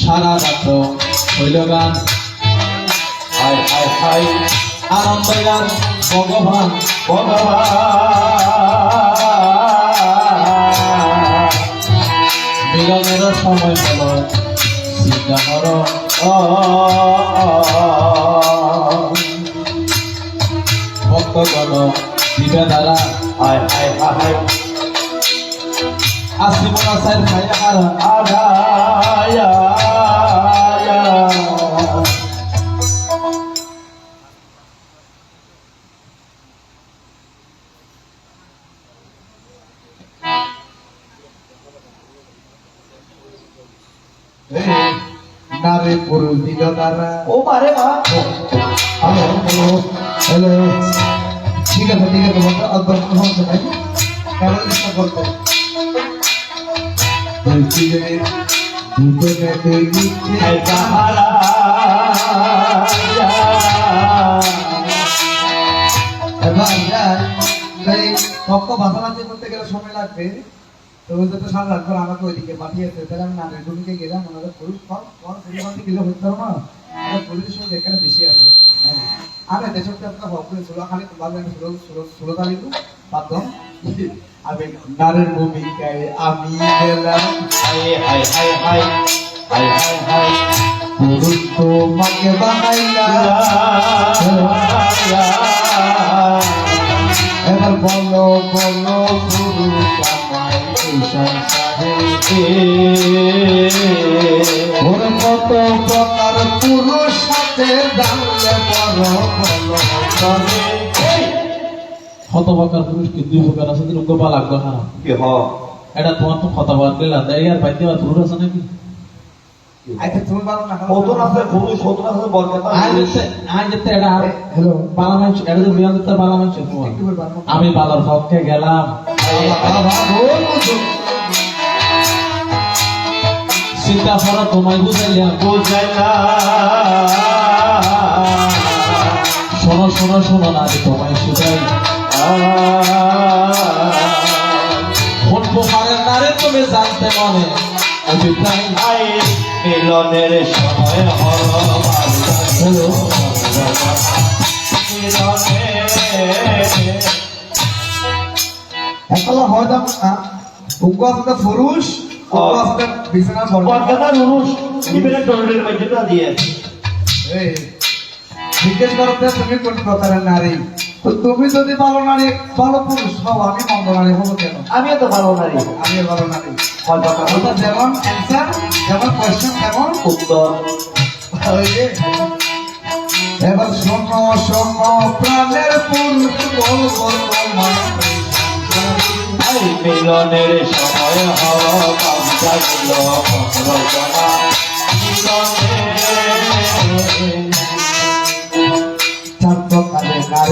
সারা রাত হইল গান। হাই হাই হাই আনন্দ গান ভগবান ভগবান। সময় চিন্তা কর ভক্তগণ দিবে দ্বারা মনা সাইড খাই আর আগায়া দিল দ্বারা ও মারে মা হ্যালো হ্যালো। ঠিক আছে ঠিক আছে বলতে অদ্ভুত হচ্ছে নাকি কেমন চেষ্টা করতে বলছি যে দুটো নিচ্ছে। হাই কাহারা এবার তাই পক্ষ ভাষাভাষি করতে গেলে সময় লাগবে। তো তো সারা ওইদিকে আমি গেলাম গেলে না। সঙ্গে এখানে বেশি আছে। হ্যাঁ। তারিখ বাধ্যম আমি গেলাম। হাই হাই এবার বলো বলো ওর কত প্রকার পুরুষ সাথে জানলে বড় বলো করে কত প্রকার পুরুষ কি দুই প্রকার আছে তুমি গোপা লাগবে না কি হ? এটা তোমার তো কথা বলতে লাগবে আর বাইতে পুরুষ আছে নাকি? আচ্ছা যেতে এটা হ্যালো। এটা তো আমি বালার পক্ষে গেলাম। চিন্তা করা তোমায় বুঝাইলাম বুঝাইলা শোনো শোনো শোনো না আমি তোমায় শুধাই। নারে তুমি জানতে মনে। অভিপ্রায় আই মিলনের সময় হল হলো হয় না। উগ্র আপনার পুরুষ আপনার বিছানা বলকাতা রুশ ইবেনে টর্নেডোর মধ্যে দিয়ে। জিজ্ঞেস তুমি কোন প্রকারের নারী? তো তুমি যদি ভালো নারী ভালো পুরুষ হও আমি মন্দ নারী হব কেন? আমি তো ভালো নারী। আমি ভালো নারী। অর্থাৎ যেমন অ্যান্সার যেমন কোয়েশ্চেন তেমন উত্তর। এবার শোনো শোনো প্রাণের পুরুষ মিলনের সময় কামটা ছিল রচনা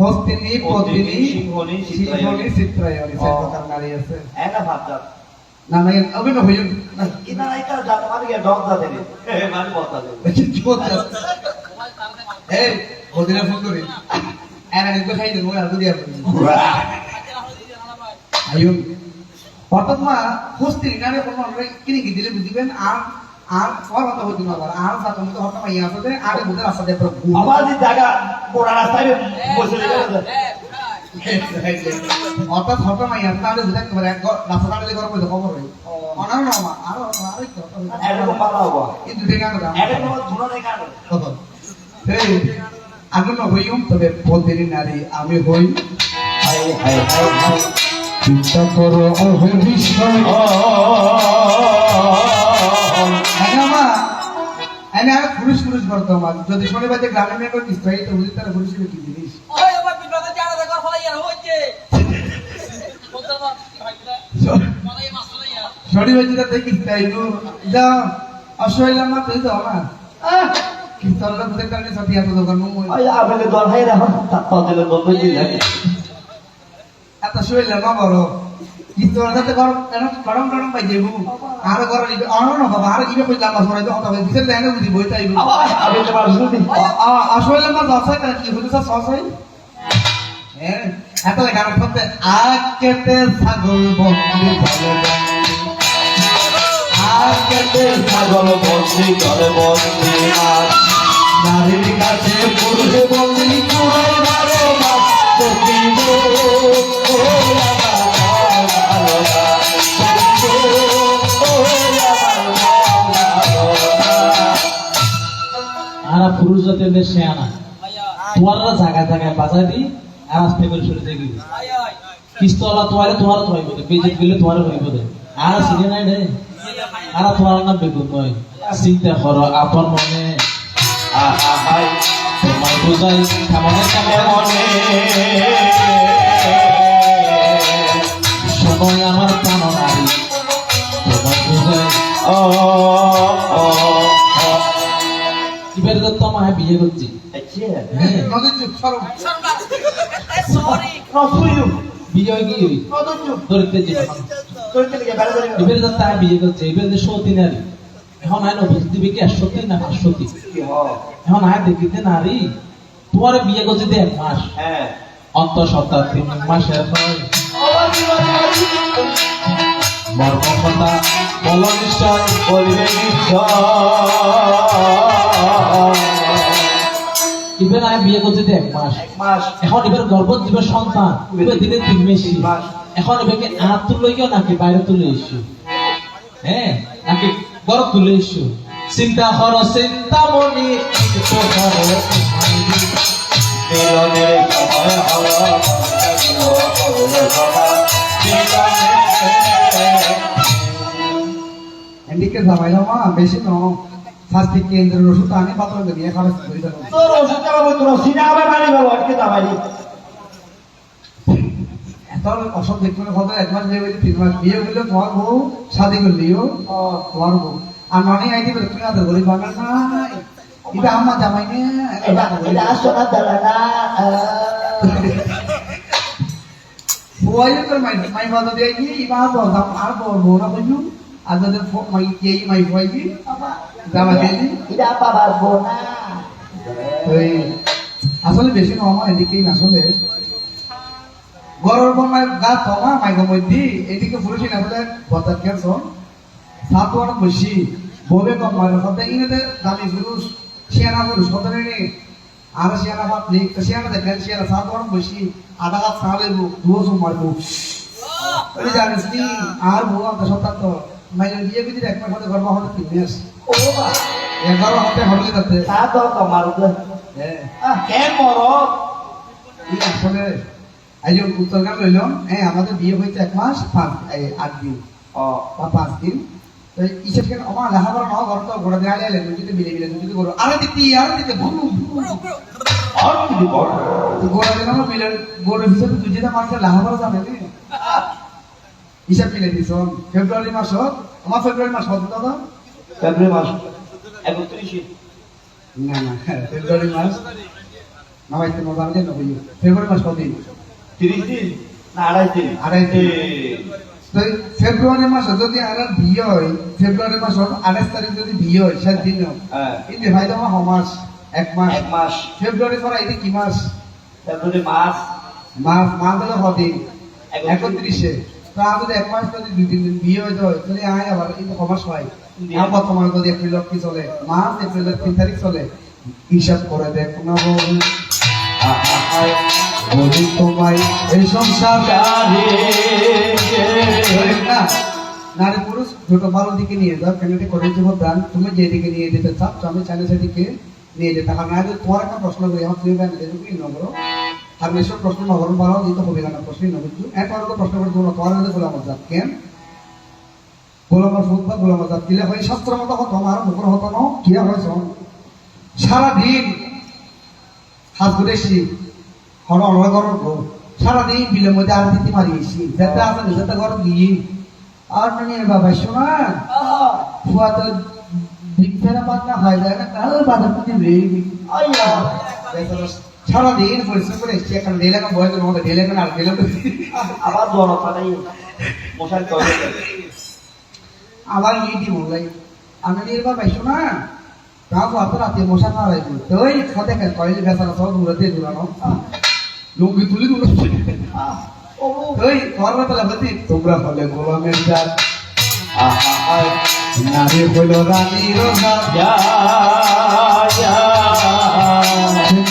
হস্তিনী পত্নী সিংহনী, সিংহনী চিত্রায়নী ও। প্রকার নারী আছে। এনা ভাবটা না না হইম না। ইনা এটা জাত মানে কি ডগ রে মানে বলতা দে কি করতে এই ওদিনে ফোন করি। এনা নিকো খাই দেবো আর দিয়া আয়ুন। হঠাৎ মা হস্তি নারে কোনো আমরা কিনে কি দিলে বুঝিবেন? আর আর পর কথা হইতে না পারে আর সাথে মধ্যে হঠাৎ মাইয়া আছে আর বুঝে রাস্তা দিয়ে পুরো ঘুম। যে জায়গা পোড়া রাস্তায় বসে অর্থাৎ হঠাৎ মাইয়া আছে তাহলে বুঝে পারে এক রাস্তা কাটলে ঘর পড়ে খবর অনার না মা আর আর একটু এরকম পালা হব। এই দুটো গান দাও এরকম ধুনো নেই কাটো এই আগুন হইম তবে নারী আমি হই। হাই হাই হাই হাই। চিন্তা করো অহর্নিশ ও করতো আমার যদি শনিবার যে গ্রামে মেয়ে করে কিস্তা তো বুঝি তারা পুরুষ কি জিনিস? ওই আবার বিপ্লবে জানা দেখা ফলাই আর হইছে বলতে পার মানে মাছ ফলাই যেটা তাই কিস্তা আইলো যা অসহায় মা তুই যাও না আহ, কিস্তা হলে বুঝে কারণে সাথে এত দোকান আবেলে দল বন্ধ দিলে। এত বড়। তাতে গরম কেন? গরম গরম পাই যাইবো আর গরম নিবে অন না বাবা আর কিবে কইলাম মাছ পড়াইতে কথা হবে বিশেষ দেয় না বুঝি বই তাইবো আবেলে মার শুনি আসলে মা দশাই না কি হইছে সসাই হ্যাঁ এত গান করতে আকেতে ছাগল বন্দি চলে আকেতে ছাগল বন্দি করে বন্দি আর নারীর কাছে পুরুষ বন্দি কুড়াই বারো মাস সকিব ও আর পুরুষ জাতীয় শেয়ানা ভাইয়া তোমারা জায়গায় জায়গায় বাজাই দি আর আস্তে করে সরে আই কিস্তলা তোমারে তোমার তো হইব বেজেট গেলে তোমার হইব দে আর সিনে নাই রে। আর তোমার না বেগুন নয়। চিন্তা করো আপন মনে। আহাই তোমার বুঝাই কেমনে কেমনে? মনে সময় আমার প্রাণ নারী তোমার বুঝাই ও এবারে তো তোমায় বিয়ে করছি। বিয়ে এবারে তো তাই বিয়ে এবারে তো সতী নারী। এখন আয় না বুঝতে দিবে কি আর সতী না সতী কি হয়? এখন আয় দেখিতে নারী তোমার বিয়ে করছে এক মাস। হ্যাঁ। অন্ত সপ্তাহ তিন মাসের বল নিশ্চয় বলবে এবার আয় বিয়ে করছে এক মাস। এক মাস। এখন এবার গর্ভ দিবে সন্তান এবার দিনে তিন মেশি মাস। এখন এবারকে আট তুলে গিয়ে নাকি বাইরে তুলে এসো হ্যাঁ নাকি গরম তুলে এসো চিন্তা করো চিন্তা মনি এদিকে জামাইলা মা বেশি ন শাস্তি কেন্দ্রের ওষুধ আনি পাত্র নিয়ে খরচ করে তোর ওষুধ চাবা তোর সিনেমা বানি বাবা আটকে দামারি এত অসব দেখবে না কত এক মাস বিয়ে হইলে তিন মাস বিয়ে হইলে তোমার বউ শাদি করলিও তোমার বউ। আর ননি বলে তুমি আদর করি বাঙাল নাই এটা আমার জামাই নে এটা আসনা মাই মাই বাদা দিয়ে কি ইবা বল দাম আর বল বউ না কইছু আর যদি মাই এই মাই ফুয়াই কি জামাই দিয়ে দি এটা বাবার বোনা ওই আসলে বেশি নয় আমার এদিকেই আসলে। গরর বন্যায় গা থমা মাইগো মধ্যে। এদিকে ফুরুষি না বলে বতার কেছ সাত অনেক বেশি ববে কম মারে সদাই ইনাতে দামি পুরুষ শিয়ানা পুরুষ সদাই নেই আর শিয়ানা বাপ নেই তো শিয়ানা দেখেন শিয়ানা সাত অনেক বেশি আধা হাত সালে সো মারবো। নি আর বউ আমাদের সন্তান বিয়ে এক মাস হতে গর্ব হতে তিন মাস ও এগারো হতে হলে যাতে তা তো তোমার হ্যাঁ কেন মরো এই আসলে এই যে উত্তরগাম লইলাম হ্যাঁ আমাদের বিয়ে হয়েছে এক মাস পাঁচ এই আট দিন। বা পাঁচ দিন। তো ইসব কেন আমার লেখাপড়া নাও ঘর তো গোড়া দেওয়া গেলে যদি মিলে মিলে যদি করো। আরে দিতি আরে দিতে ভুলু আর কি বল। গোড়া দিন আমার মিলে গোড়া হিসেবে তুই যেটা মাসে লেখাপড়া জানে নি। হিসাব মিলে দিস ফেব্রুয়ারি মাসত? আমার ফেব্রুয়ারি মাস কত দাদা? ফেব্রুয়ারি মাস। একত্রিশে। না না ফেব্রুয়ারি মাস। না ভাই তোমার জানলে না ফেব্রুয়ারি মাস কত দিন? তিরিশ দিন। না আড়াই দিন। আড়াই দিন। তো ফেব্রুয়ারি মাসে যদি আর বিয়ে হয় ফেব্রুয়ারি মাসের আঠাশ তারিখ যদি বিয়ে হয় সাত দিন হ্যাঁ। কিন্তু ভাই তোমার মাস? এক মাস। এক মাস। ফেব্রুয়ারি পর এটা কি মাস? ফেব্রুয়ারি মাস। মাস মাস হলো কদিন? একত্রিশ। একত্রিশে তো আমি এক মাস যদি দুই তিন দিন বিয়ে হইতে হয় তাহলে আয় আবার কিন্তু কমাস হয়। আর বর্তমানে যদি এপ্রিল কি চলে মার্চ এপ্রিলের তিন তারিখ চলে হিসাব করে দেখ না বল বলি তোমায় এই সংসার গারে ধরেন না নারী পুরুষ দুটো ভালো দিকে নিয়ে যাও কেন করে দেবো দান তুমি যেদিকে নিয়ে যেতে চাচ্ছ আমি চাইলে সেদিকে নিয়ে যেতে। কারণ আগে তোমার একটা প্রশ্ন করি আমার তুমি নম্বর আর এসব প্রশ্ন নগরম ভালো দিতে হবে না প্রশ্নই তুই একবার তো প্রশ্ন করে তোমরা তোমার মধ্যে গোলাম আজাদ কেন? গোলাম ফুট বা গোলাম আজাদ কিলে হয়? শাস্ত্র মতো হতো আমার মুখর হতো ন কিয়া হয় শোন সারাদিন হাত এসি হর অনর গরম গো। সারাদিন বিলের মধ্যে আর দিতে মারিয়েছি। যাতে আসেন যাতে গরম দিয়ে আর মানে বাবা শোনা? ফুয়া তো ডিপেরা বাদ না হয় যায় না তাহলে বাজার প্রতি বেরিয়ে সারাদিন পরিশ্রম করে এসছি একটা ঢেলে এখন বয়স মধ্যে ঢেলে আর ঢেলে আবার বড় ফাটাই মশার আবার ইয়ে দিব লাই আমি নিয়ে বাবা শোনা তাও অত রাতে মশা না হয় তো ওই খাতে খাই কয়েল বেসারা সব লুঙ্গি তুলি দূর ওই করবা তাহলে বলছি তোমরা হলে গোলামের জাত নারী হইল রানী রোজা।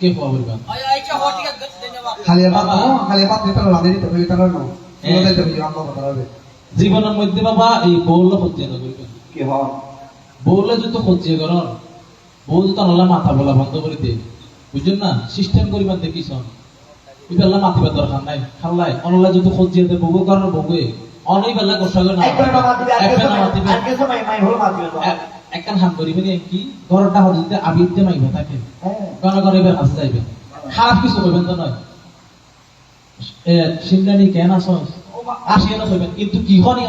কে পাওয়া বলবেন আয়া আইচা হটিকা গতি দেবা খালি বাত খালি বাত দিতে রাধে দিতে হইলে তার না কথা হবে জীবনের মধ্যে বাবা এই বউলে হচ্ছে না করবেন কি যত হচ্ছে করার বউ যত নলা মাথা বলা বন্ধ করে দে বুঝছেন না সিস্টেম করিবার দেখিস ইবেলা মাতিবার দরকার নাই খাল্লাই অনলা যত হচ্ছে দে বউ করার বউয়ে অনেক বেলা করে না একবার মাতিবে একবার মাতিবে আর কিছু মাই মাই হলো মাতিবে একখান হাম করিবে নি কি ঘরটা হদিতে আবিতে মাইবে থাকে হ্যাঁ। করিবে হাস যাইবে। খারাপ কিছু কইবেন তো নয়। সিন্দানি কেন আসস আসিয়ে না কইবেন কিন্তু কি হনি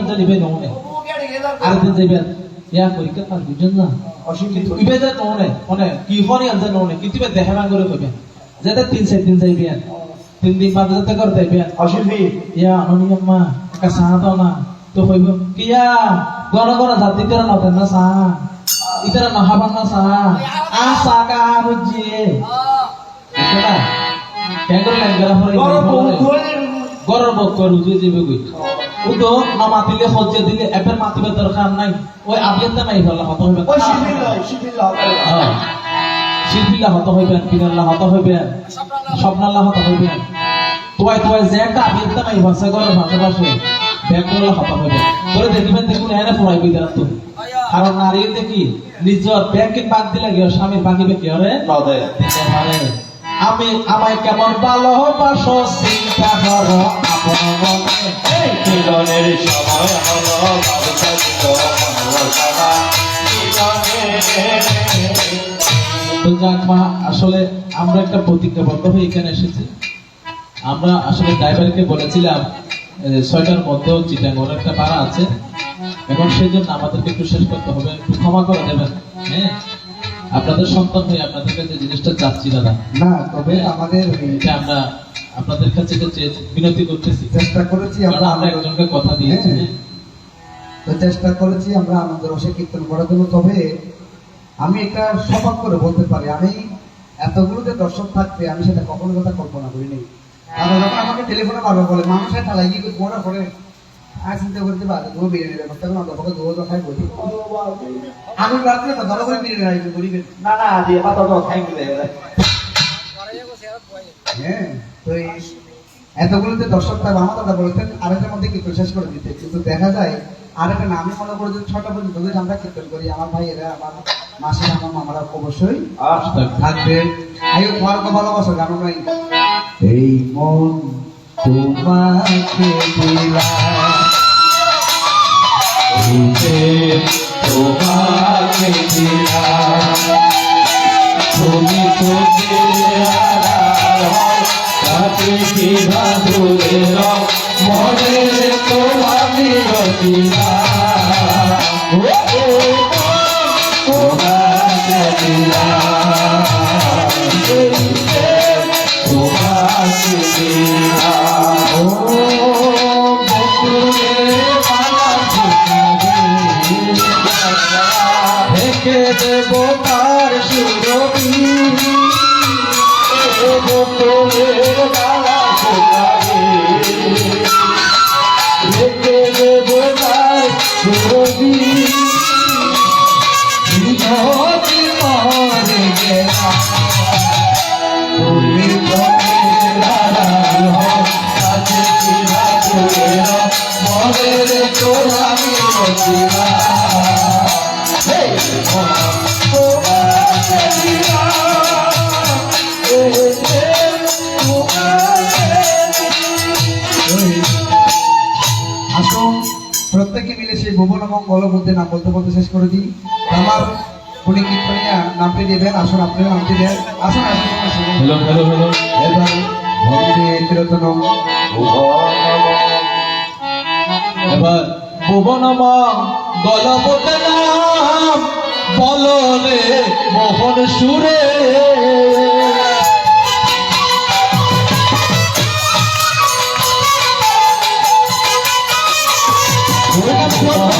আর দিন যাইবেন ইয়া পরীক্ষা না? ইবে যে মানে কি হনি কিন্তু দেহে ভাঙ করে কইবেন। যেতে তিন চার দিন যাইবেন তিন দিন বাদে যেতে করে যাইবেন অশিল্পী ইয়া একটা দাও না। তো কইব কিয়া? গণ গণ জাতি করে না না চা চা আ চা কা বুঝিয়ে এটা কেন করে লাগবে পরে গরর বক করে উঠে যাবে কই ও তো না মাতিলে হজ্জে দিলে এবার মাতিবার দরকার নাই ওই আবিয়াতে নাই ফেলা হত হইবে ওই শিল্পী লয় হ্যাঁ। শিল্পীলা হত হইবেন কিনাল্লা হত হইবেন স্বপ্নাল্লা হত হইবেন তোয়াই তোয়াই যে একটা আবিয়াতে নাই ভাষা করে ভাষা ভাষে ব্যাগ হত হইবে করে দেখিবেন দেখুন এনে পড়াই দেন তো কারণ নারীর দেখি নিজের ব্যাগকে বাদ দিলে গিয়ে স্বামীর বাকিবে কি? হরে। আমি আমায় কেমন ভালোবাসো চিন্তা করো মিলনের সময় হলো মা আসলে আমরা একটা প্রতিজ্ঞাবদ্ধ হয়ে এখানে এসেছি। আমরা আসলে ড্রাইভারকে বলেছিলাম ছয়টার মধ্যেও চিটাঙ্গর একটা পাড়া আছে। এবং সেই জন্য আমাদেরকে একটু শেষ করতে হবে। একটু ক্ষমা করে দেবেন। হ্যাঁ? আপনাদের সন্তান হয়ে আপনাদের কাছে জিনিসটা চাচ্ছি দাদা। না তবে আমাদের এটা আমরা আপনাদের কাছে এটা বিনতি করতেছি। চেষ্টা করেছি আমরা আমরা একজনকে কথা দিয়েছি। হ্যাঁ। তো চেষ্টা করেছি আমরা আমাদের রসে কীর্তন করার জন্য। তবে আমি একটা শপথ করে বলতে পারি আমি এতগুলো যে দর্শক থাকবে আমি সেটা কখনো কথা কল্পনা করিনি। কারণ যখন আমাকে টেলিফোনে পারবে বলে মানুষের ঠালাই মনে করে চিন্তা করতে পারে দু বিরিয়ানি ব্যবস্থা করে অন্তপক্ষে দু দশায় বলি। আমি রাত্রে না দল করে বিরিয়ানি রাখবে গরিবের না না দিয়ে পাতা তো খাই গেলে হ্যাঁ তো এই এতগুলো যে দর্শক থাকবে আমার দাদা বলেছেন আরেকটার মধ্যে কীর্তন শেষ করে দিতে। কিন্তু দেখা যায় আরেকটা না আমি মনে করি যে ছটা পর্যন্ত যদি আমরা কীর্তন করি। আমার ভাইয়েরা আমার মাসিরা আমার মামারা অবশ্যই থাকবে। আয়ু তোমার ভালোবাসো জানো নাই এই মন তোমাকে দিলাম। যে তোমাকে দিলাম তুমি তো তাকে কি ভাদুরে মনে তোমাকে তোমাকে দিলাম তোমাকে দিলাম মালা রেখে দেব তার সুরবি বকুলের মালা প্রত্যেকে মিলে সেই ভুবন এবং গলবদ্ধে নাম বলতে বলতে শেষ করে দিই। আমার উনি কীর্তনিয়া নামটি দেবেন? আসুন আপনারা নামটি দেন। আসুন ভুবন নাম। রে মোহন সুরে। Oh,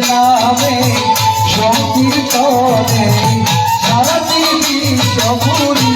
নামে সংকীর্তনে সারা দিদি চকুরি